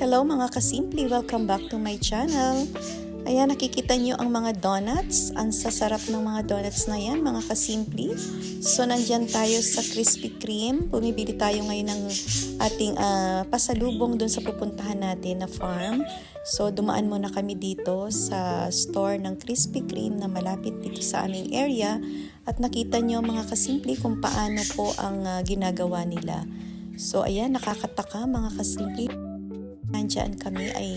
Hello mga kasimple, welcome back to my channel. Ayan, nakikita nyo ang mga donuts. Ang sasarap ng mga donuts na yan, mga kasimple. So, nandyan tayo sa Krispy Kreme. Bumibili tayo ngayon ng ating ah, pasalubong dun sa pupuntahan natin na farm. So, dumaan muna kami dito sa store ng Krispy Kreme na malapit dito sa aming area. At nakita nyo mga kasimple kung paano po ang ah, ginagawa nila. So, ayan, nakakataka mga kasimple. Nandiyan kami ay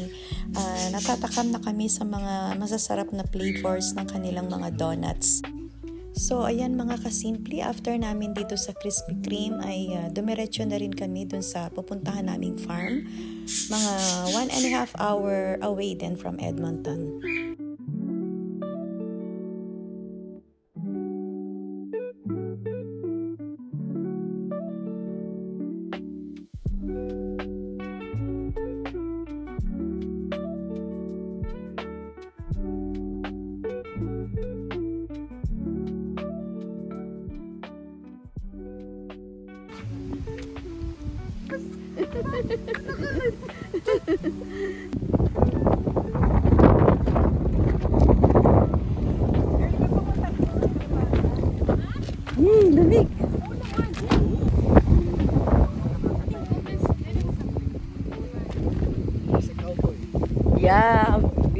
ah, natatakam na kami sa mga masasarap na flavors ng kanilang mga donuts. So, ayan mga kasimple, after namin dito sa Krispy Kreme ay uh, dumiretso na rin kami dun sa pupuntahan naming farm. Mga one and a half hour away din from Edmonton.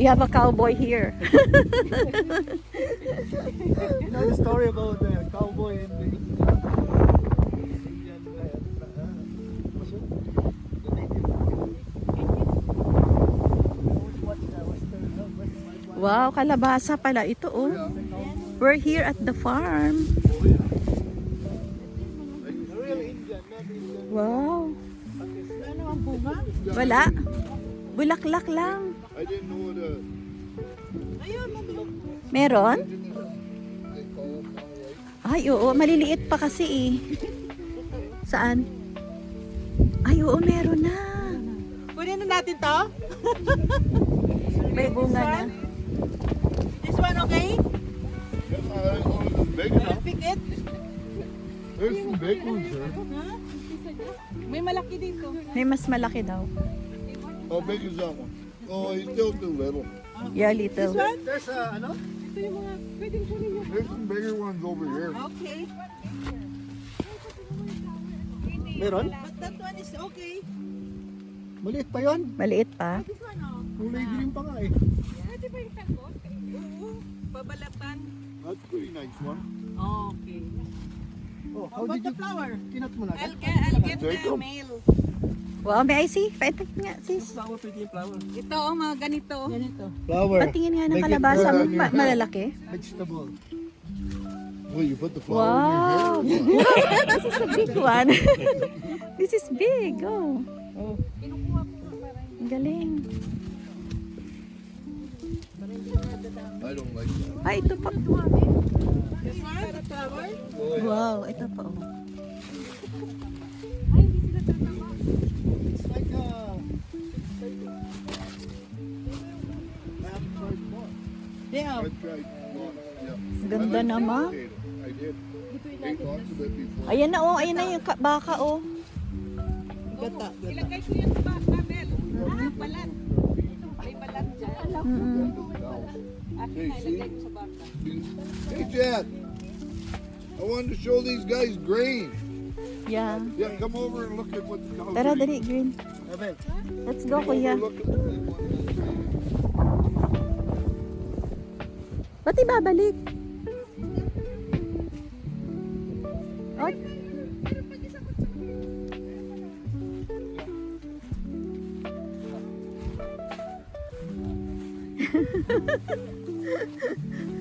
We have a cowboy here. You know the story about the cowboy and the Indian, Wow, kalabasa pala ito oh. We're here at the farm. Wow. Ano? Wala. Bulaklak lang. I didn't know the. Meron? Ay, oo. Maliliit pa kasi eh. Saan? Ay, oo. Meron na. Kunin na natin to. May bunga na. This one okay? Yes, I big enough. Pick it. There's some big ones there. Ha? May malaki dito. May mas malaki daw. How big is that one? Oh, he's still too little. Yeah, little. There's a, ano? Ito yung mga pwedeng kunin nyo. There's some bigger ones over here. Okay. Meron? But that one is okay. Maliit pa yon. Maliit pa. This one oh. Kulay green pa nga eh. Yeah, di ba yung tangkot? Oo. Babalatan. That's a pretty nice one. Okay. Oh, How how about did the you, flower? kinat mo na? I'll get, I'll get the mail. Wow, may I see? Paitak nga, sis. Flower, pretty flower. Ito oh, mga ganito. Ganito. Flower. Patingin nga ng kalabasa mo. Ma- malalaki. Vegetable. Well, you put the flower Wow. in your hair. this is a big one. this is big. Oh. Oh. Ang galing. I don't like that. Ay, ito pa. This one, the flower. Wow, ito pa. Oh. It's like a... I tried more. Yeah. Ganda like naman. Ayan na oh, ayan na yung ka- baka oh. Gata, gata. Ilagay ko yan sa panel. Ah, balat. May balat dyan. Mm-mm. Akin na ilagay ko sa baka. Hey, Chad. I wanted to show these guys grain. Yeah. Yeah, come over and look at what the cow Tara, dali, Green. Let's go, kuya. Ba't ibabalik? Ay.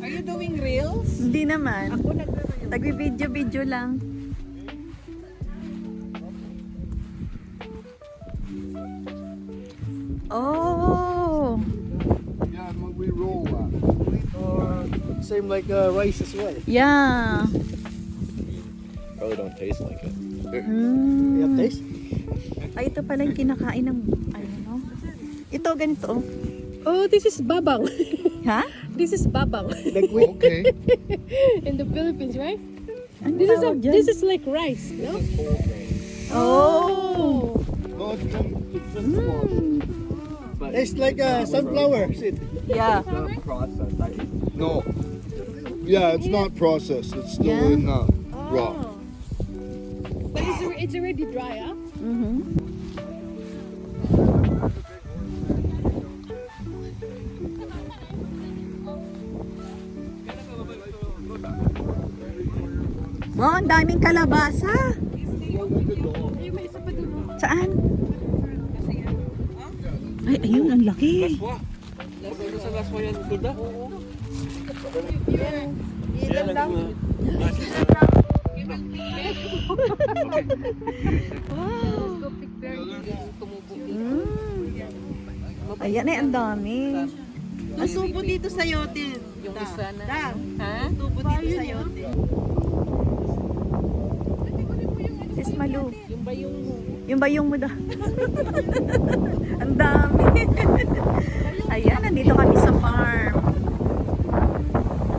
Are you doing reels? Hindi naman. Ako nagre-reel. Nagbi-video-video lang. Oh! Yeah, and when we roll that. or same like uh, rice as well. Yeah. Probably don't taste like it. Mm. You have taste? Ay, ito pala yung kinakain ng, ano, no? Ito, ganito. oh. Oh, this is babang. Ha? this is babang Like we, Okay. in the Philippines, right? Ano This is a, dyan? this is like rice, no? Oh! No, it's It's like a sunflower seed. Yeah. The process. I No. Yeah, it's not processed. It's still Yeah. in uh, raw. But it's, al- it's already dry, huh? Mhm. Wow, ang daming kalabasa. Saan? Ay, ayun, ang laki. Mm. Ayan eh, ang dami. Ang tubo dito sa yote. Yung isa na. Ha? Tubo dito sa yote. Malu. Yung bayong mo. Yung bayong mo daw. ang dami. Ayan, nandito kami sa farm.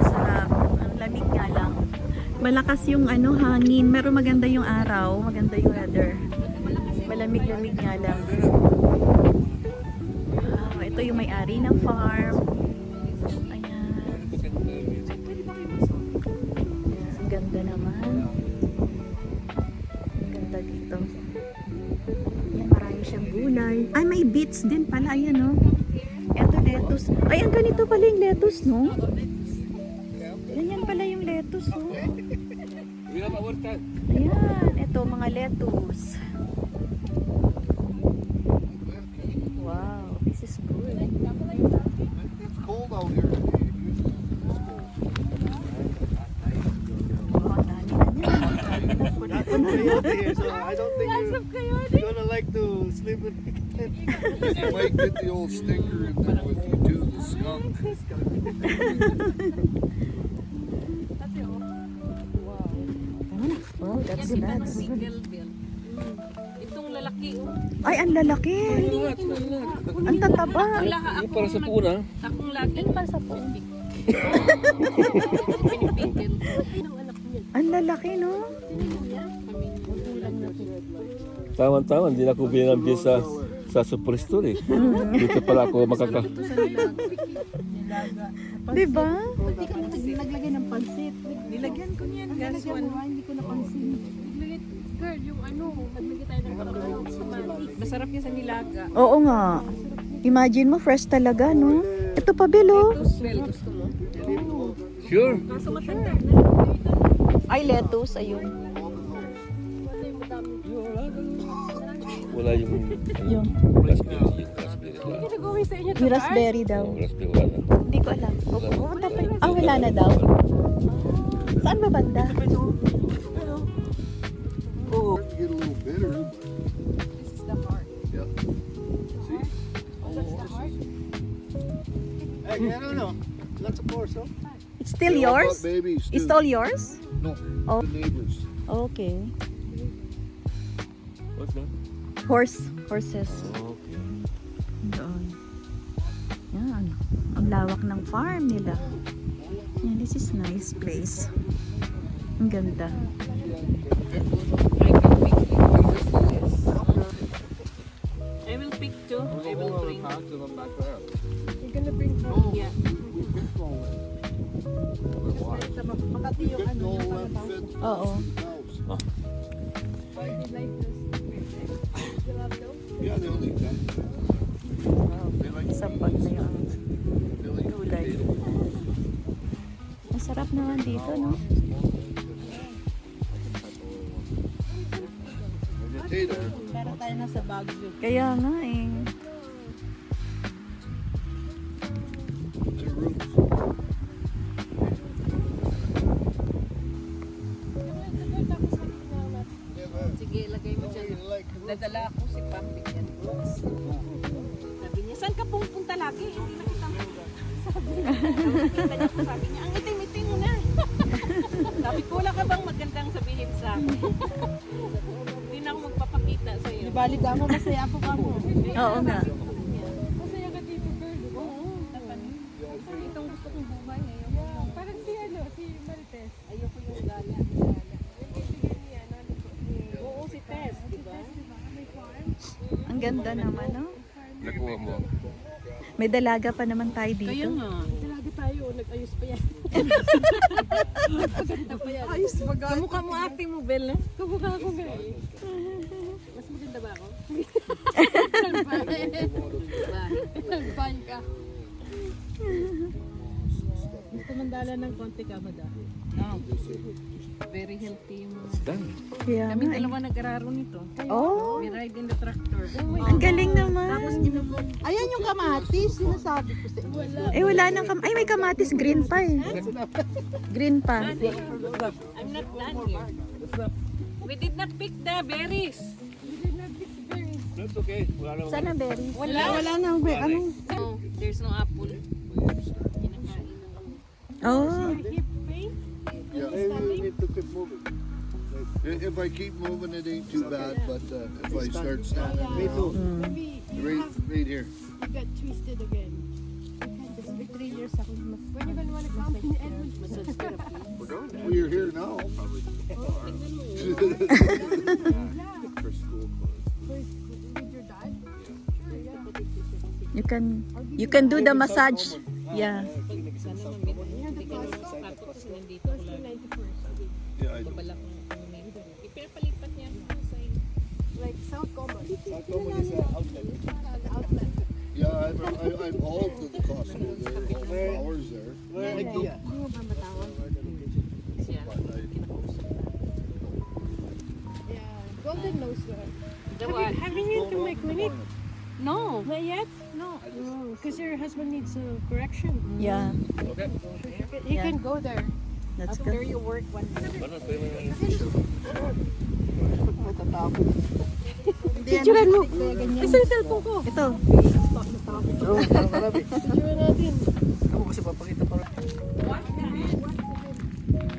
Sarap. Ang lamig nga lang. Malakas yung ano, hangin. Pero maganda yung araw. Maganda yung weather. Malamig-lamig nga lang. Wow, ito yung may-ari ng farm. Beets din pala. Ayan, no? Ito, lettuce. Ay, ang ganito pala yung lettuce, no? Ganyan pala yung lettuce, no? Ayan, ito, mga lettuce. Wow, this is good. It's cold out here I don't think you're, you're gonna like tent. You might get the old stinker in there with you too, the skunk. Wow, that's nuts. Itong lalaki. oh. Ay, ang lalaki. Ang tataba. Laha ako. para sa puna. Akong lagi. para sa po. Pinipigil. Ang lalaki, no? Tama-tama, hindi na ako binambi sa sa superstore eh. Dito pala ako makaka... Di ba? Hindi ka naglagay ng pansit. Nilagyan ko niyan. Gas one. Hindi ko napansin. Naglagay, girl, yung ano, naglagay tayo ng parang. Masarap niya sa nilaga. Oo nga. Imagine mo, fresh talaga, no? Ito pa, Belo. Well, gusto mo? Sure. Kaso matanda na. Ay, lettuce, ayun. Wala yung Yung raspberry. Yung raspberry lang. Nagawin sa inyo yung raspberry daw. Oh, raspberry wala. Hindi ko alam. Pupunta pa yun. Ah, wala na daw. Saan ba banda? It's starting to get a little bitter. but- This is the heart. Yep. See? Hey, I don't know. Of more, so. It's still yours? Babies It's all yours? No, Oh. the neighbors. Okay. Horse. Horses. Okay. Doon. Yan. Ang lawak ng farm nila. Yan, this is nice place. Ang ganda. Masarap naman dito, no? Meron tayo na sa Baguio. Kaya nga eh. Ganda naman, no? Nakuha mo. May dalaga pa naman tayo dito. Kaya nga. Talaga tayo, nag-ayos pa yan. Ayos maganda. Kamukha mo ate mo, Bel. no? Kamukha ko nga eh. Mas maganda ba ako? Nagbahay ka. Tumandala ng konti ka, madam. No. Very healthy yung mga... Done. Kaya Kami nga, eh. dalawa nag-araro nito. Oh, We ride in the tractor. ang galing naman. Ayan yung kamatis, sinasabi ko sa inyo. Eh, wala nang kam... Ay, may kamatis. Green pa eh. Green pa. I'm not done here. We did not pick the berries. That's okay. Wala naman. Sana berry. Wala, wala nang, ano, No, there's no apple. Oh. Yeah, we need to keep moving. If I keep moving, it ain't too bad, but uh, if I start standing, Me too. Maybe you right, have right here. to get twisted again. Three years ako. When you gonna wanna come in Edmonton? We're here now. First, with your dad? Sure, yeah. You can you can do the massage. Yeah. South Common is an outlet. Yeah, I'm, I, I'm all to the Costco there, all the flowers there. Where idea? Siya. But I, Yeah. Golden Nose there. The what? Haven't you to make money? No. Not yet? No. Because your husband needs a correction. Yeah. He Yeah. can go there. That's After good. you work one Picturean mo. Isa yung cellphone ko. Ito. Oo, parang marami. Picturean natin. Ako kasi papakita pa rin.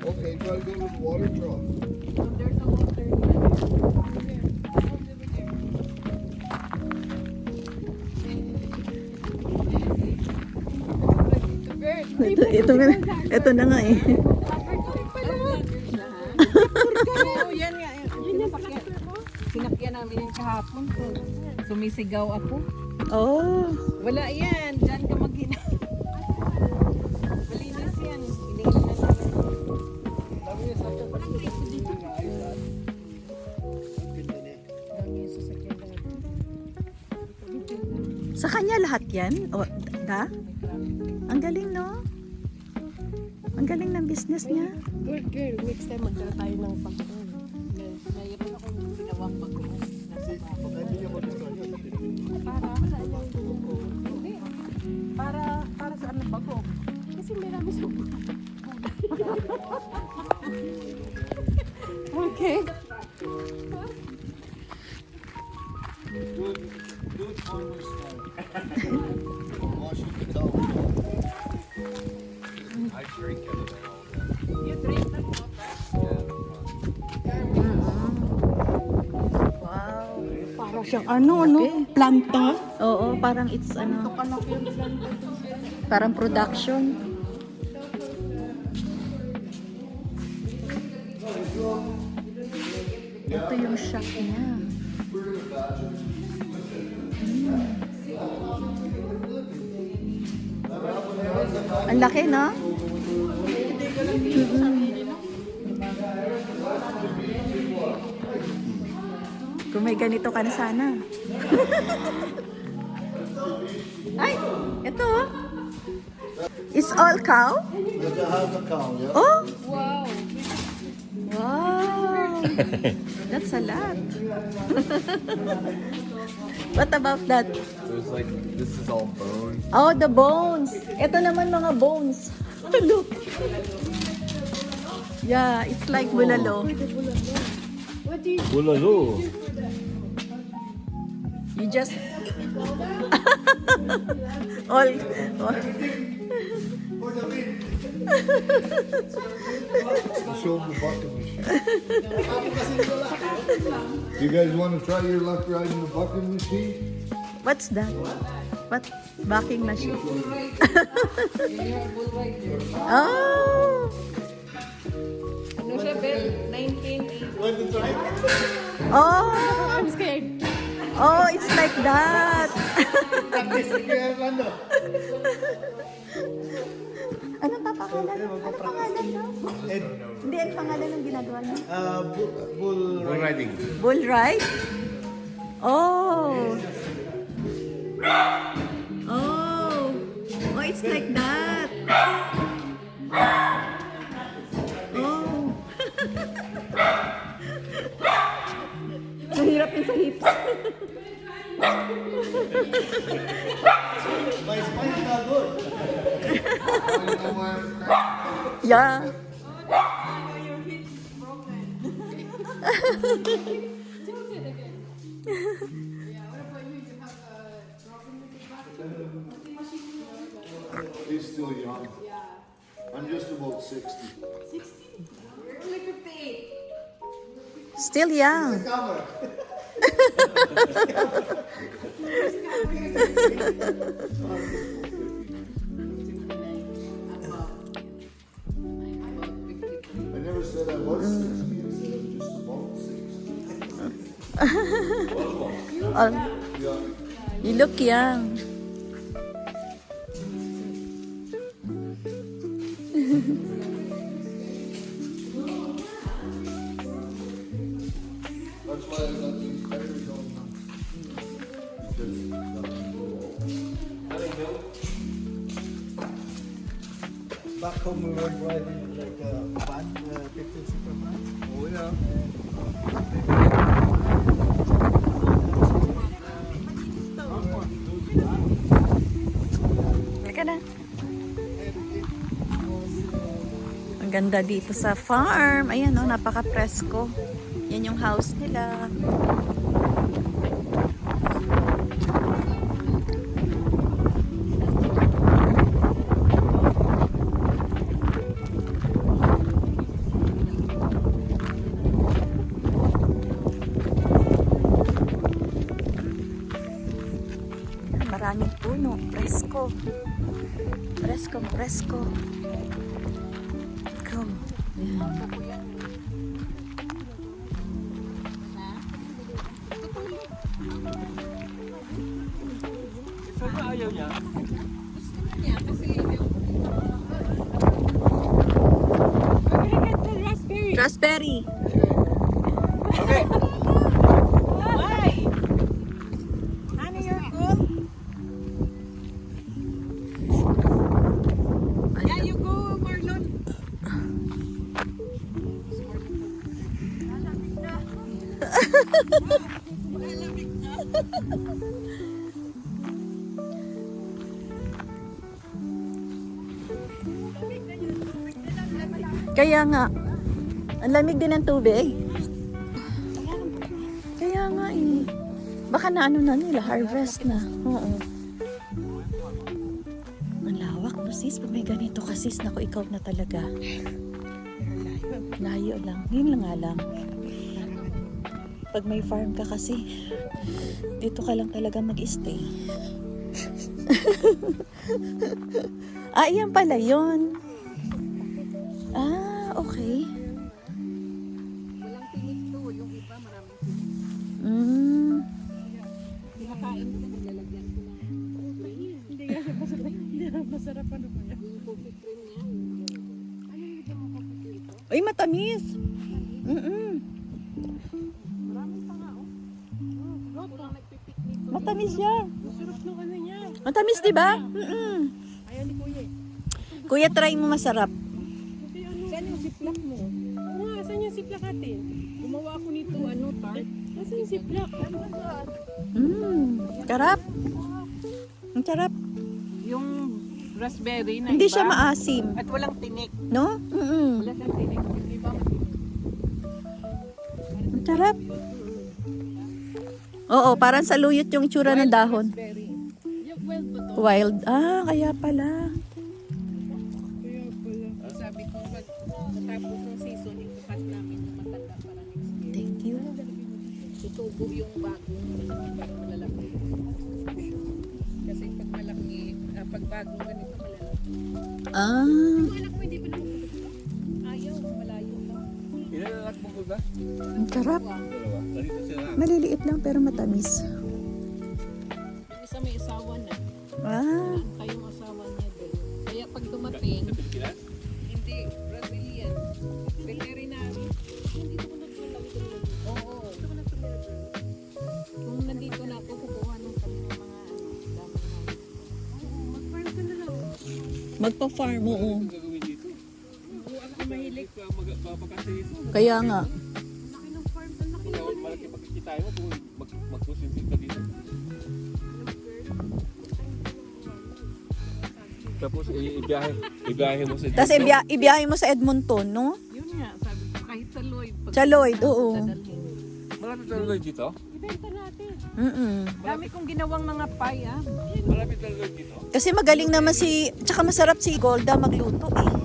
okay, try to go the water trough. There's a water. Ito, ito, ito na nga eh. Kahapon. So, sumisigaw ako. Oh. Wala yan. Diyan ka maghina. Malinis yan. Iniilan na namin. Sa kanya lahat yan? O, da? Ang galing, no? Ang galing ng business niya. Good girl. Next time magdala tayo ng pagkain. Mayroon akong ginawang bagoong. Para sa Hindi. Para, para sa ano bago. Kasi marami sa Okay. Good, good farmer style. siyang ano, ano, planta. Oo, parang it's ano, parang production. Ito yung shop niya. Mm. Ang laki, no? Mm-mm. Kung may ganito ka na sana. Ay, ito. oh. It's all cow? Does it have a cow, yeah? Oh! Wow! Wow! That's a lot. What about that? There's like this is all bone. Oh, the bones. Ito naman mga bones. Look. Yeah, it's like bulalo. What do you Bulalo. You just all, all Show the bucket machine. you guys want to try your luck riding the bucket machine? What's that? What? Backing machine. oh! Ano siya, Bel? 1980. Oh! I'm scared. Oh, it's like that. Ano pa pangalan? Ano pangalan no? Hindi, ang pangalan ng ginagawa niyo? Uh, bull, bull Bull riding. Bull ride? Oh. Oh. Oh, it's like that. Mahirap yun sa hips. My spine is not good. Yeah. He's still young. Yeah. I'm just about 60. Still young. I never said I was 60. I said just about 60. Oh, Yeah. you look young. Back home we were driving like a van, uh, 15 seater van. Oh yeah. Halika na. Ganda dito sa farm. Ayan oh, napaka-presko. Yan yung house nila. Maraming puno. Presko. Presko, presko. Come. Ayan. Ayaw niya. Raspberry. Why? Kaya nga. Ang lamig din ng tubig. Kaya nga eh. Baka na ano na nila, harvest na. Oo. Ang lawak no sis. Pag may ganito ka sis, naku ikaw na talaga. Layo lang. Yun lang nga lang. Pag may farm ka kasi, dito ka lang talaga mag-stay. ah, yan pala yun. Okay. Walang tinik to. Yung iba, maraming Mm. kinakain ko. Nilalagyan ko Hindi masarap. Hindi masarap ano ba yan? coffee cream niya. Ano yung ito mo coffee cream ito? Ay, matamis. Mm-mm. Marami pa nga, oh. Oh, kurang nagpipiknik. Matamis siya. Masarap ano niya. Matamis, di ba? Mm-mm. Ayaw ni Kuya eh. Kuya, try mo masarap. Yung siplak? Ano ba? Mm. Sarap. Ang sarap. Yung raspberry na Hindi iba, siya maasim. At walang tinik. No? Mm-mm. Wala siyang tinik. Yung iba, Ang sarap. Oo, parang saluyot yung itsura ng dahon. raspberry. Yung ba to? Wild. Ah, kaya pala. Bagong ganito malalaki. Ah. Anak mo hindi pa naman Ayaw, malayo pa. Ilan anak mo ba? Ang sarap. Maliliit lang pero matamis. Magpa-farm, oo. Gagawin dito. Ako mahilig. Kaya nga. Malaki pagkikita mo kung magsusinsin ka dito. Tapos ibiyahe, ibiyahe mo sa Tapos ibiya- ibiyahe mo sa Edmonton, no? Yun nga, sabi ko, kahit sa Lloyd. Sa Lloyd, oo. Malapit talaga dito? Ibenta natin. Mm-mm. Dami kong ginawang mga pie, ah. Malapit talaga dito? Kasi magaling naman si, tsaka masarap si Golda magluto eh.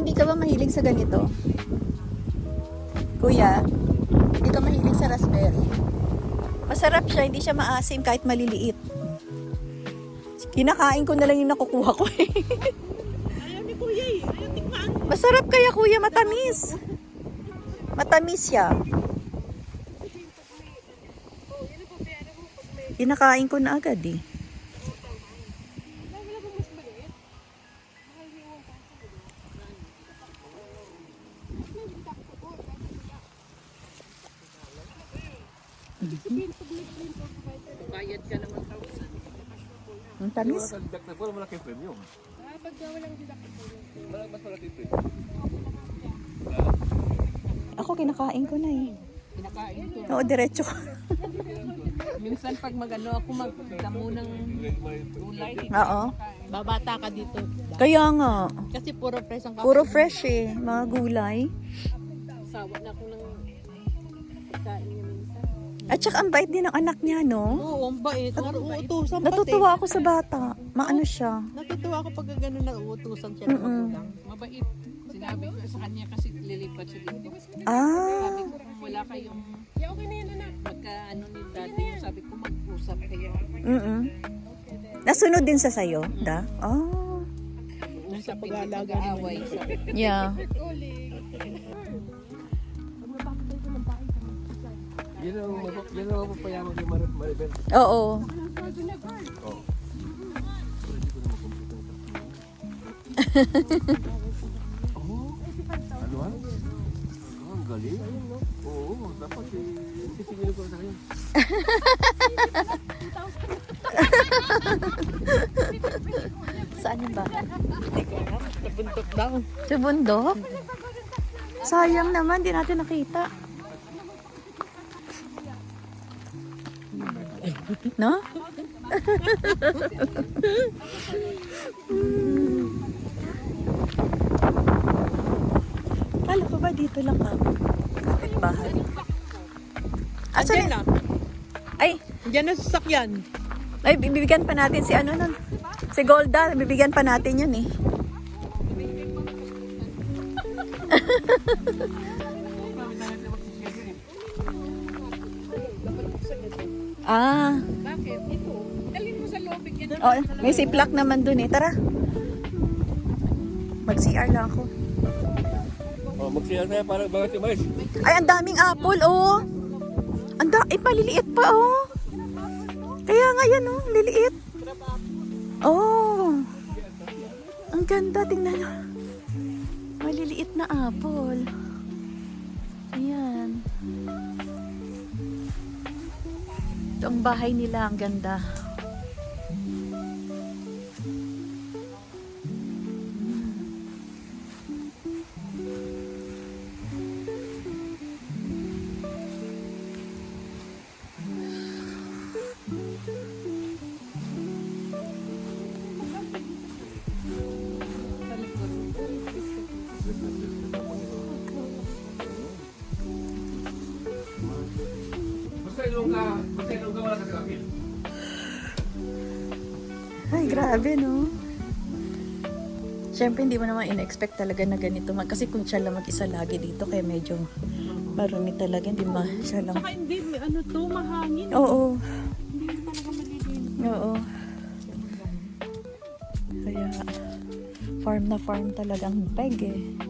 Hindi ka ba mahilig sa ganito? Kuya, hindi ka mahilig sa raspberry? Masarap siya, hindi siya maasim kahit maliliit. Kinakain ko na lang yung nakukuha ko eh. Ayaw ni Kuya eh. Ayaw tikman. Masarap kaya kuya, matamis. Matamis siya. Kinakain ko na agad eh. Ang tamis. Wala kang deductible, wala malaking premium. Ah, pag walang deductible. Malaki mas malaking premium. Ako kinakain ko na eh. Kinakain ko. Oo, diretso ko. Minsan pag magano ako magdamo ng gulay. Oo. Babata ka dito. Kaya nga. Kasi puro fresh ang Puro fresh eh. Mga gulay. Sawa na ako ng minsan. At saka ang bait din ng anak niya, no? Oo, ang bait. Nauutusan pati. Natutuwa ako sa bata. Maano siya. Natutuwa ako pag gano'n nauutusan siya ng Mm-mm. magulang. Mabait. Sinabi ko sa kanya kasi lilipat siya dito. Ah. Sabi ko kung wala kayong Yeah, okay na yan, anak. magka ano ni daddy, sabi ko mag-usap kayo. Mm Nasunod din sa sayo, da? Oh. Sa Sabi ko pag-aalaga mag-aaway. Sabi ko, Yeah. Yan ang yan ang mapapayaman ni Mar- Maribel. Oo. Oh. Oh, ano ah? Oh, ang galing. Oo, dapat eh. Sisingin ko sa kanya. Saan yung ba? Nabuntot daw. Sa bundok? Sayang naman, di natin nakita. No? Kala ko ba dito lang ka? Kapit bahay. Asa na? na. Ay, Diyan na sasakyan. ay, bibigyan pa natin si ano nun. Si Golda, bibigyan pa natin yun eh. ah, bakit? Ito, dalhin mo sa loob. Yan. oh, may siplak naman dun eh. Tara. Mag-CR lang ako. Oh, magsiyal tayo para bakit yung mais. Ay, ang daming apple, oh. Ang da eh, paliliit pa, oh. Kaya nga yan, oh, liliit. Oh. Ang ganda, tingnan nyo. Maliliit na apple. Ayan. Ito ang bahay nila, ang ganda. Siyempre, hindi mo naman in-expect talaga na ganito. man. Kasi kung siya lang mag-isa lagi dito, kaya medyo marumi talaga. Hindi ba siya lang. Saka hindi, ano to, mahangin. Oo. Hindi mo talaga malilinis. Oo. Kaya, farm na farm talagang peg eh.